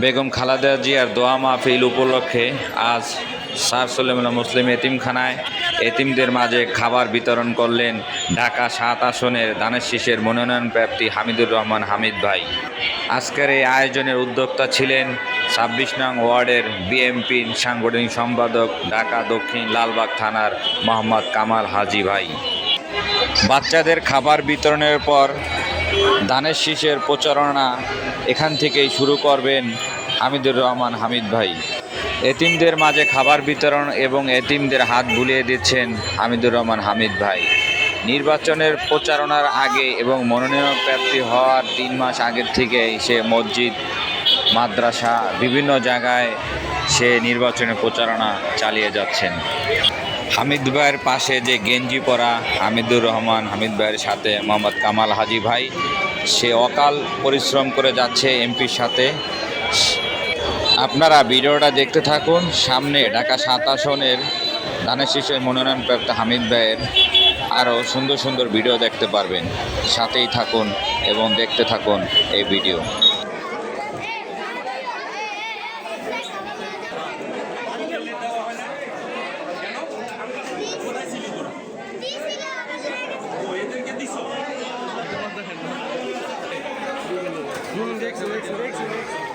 বেগম খালেদা জিয়ার দোয়া মাহফিল উপলক্ষে আজ সার সলেমুল্লাহ মুসলিম এতিমখানায় এতিমদের মাঝে খাবার বিতরণ করলেন ঢাকা সাত আসনের দানের শীষের মনোনয়ন প্রাপ্তি হামিদুর রহমান হামিদ ভাই। আজকের এই আয়োজনের উদ্যোক্তা ছিলেন ছাব্বিশ নং ওয়ার্ডের বিএমপির সাংগঠনিক সম্পাদক ঢাকা দক্ষিণ লালবাগ থানার মোহাম্মদ কামাল হাজি ভাই। বাচ্চাদের খাবার বিতরণের পর দানের শীষের প্রচারণা এখান থেকেই শুরু করবেন হামিদুর রহমান হামিদ ভাই। এতিমদের মাঝে খাবার বিতরণ এবং এতিমদের হাত বুলিয়ে দিচ্ছেন হামিদুর রহমান হামিদ ভাই। নির্বাচনের প্রচারণার আগে এবং মনোনয়ন প্রাপ্তি হওয়ার তিন মাস আগের থেকে সে মসজিদ, মাদ্রাসা, বিভিন্ন জায়গায় সে নির্বাচনের প্রচারণা চালিয়ে যাচ্ছেন। হামিদ ভাইয়ের পাশে যে গেঞ্জি পরা হামিদুর রহমান হামিদ ভাইয়ের সাথে মোহাম্মদ কামাল হাজি ভাই, সে অকাল পরিশ্রম করে যাচ্ছে এমপির সাথে। আপনারা ভিডিওটা দেখতে থাকুন। সামনে ঢাকা সাত আসনের ধানের শীর্ষের মনোনয়নপ্রাপ্ত হামিদ ভাইয়ের আরও সুন্দর সুন্দর ভিডিও দেখতে পারবেন। সাথেই থাকুন এবং দেখতে থাকুন এই ভিডিও। দেখছ দেখছ দেখছ দেখছ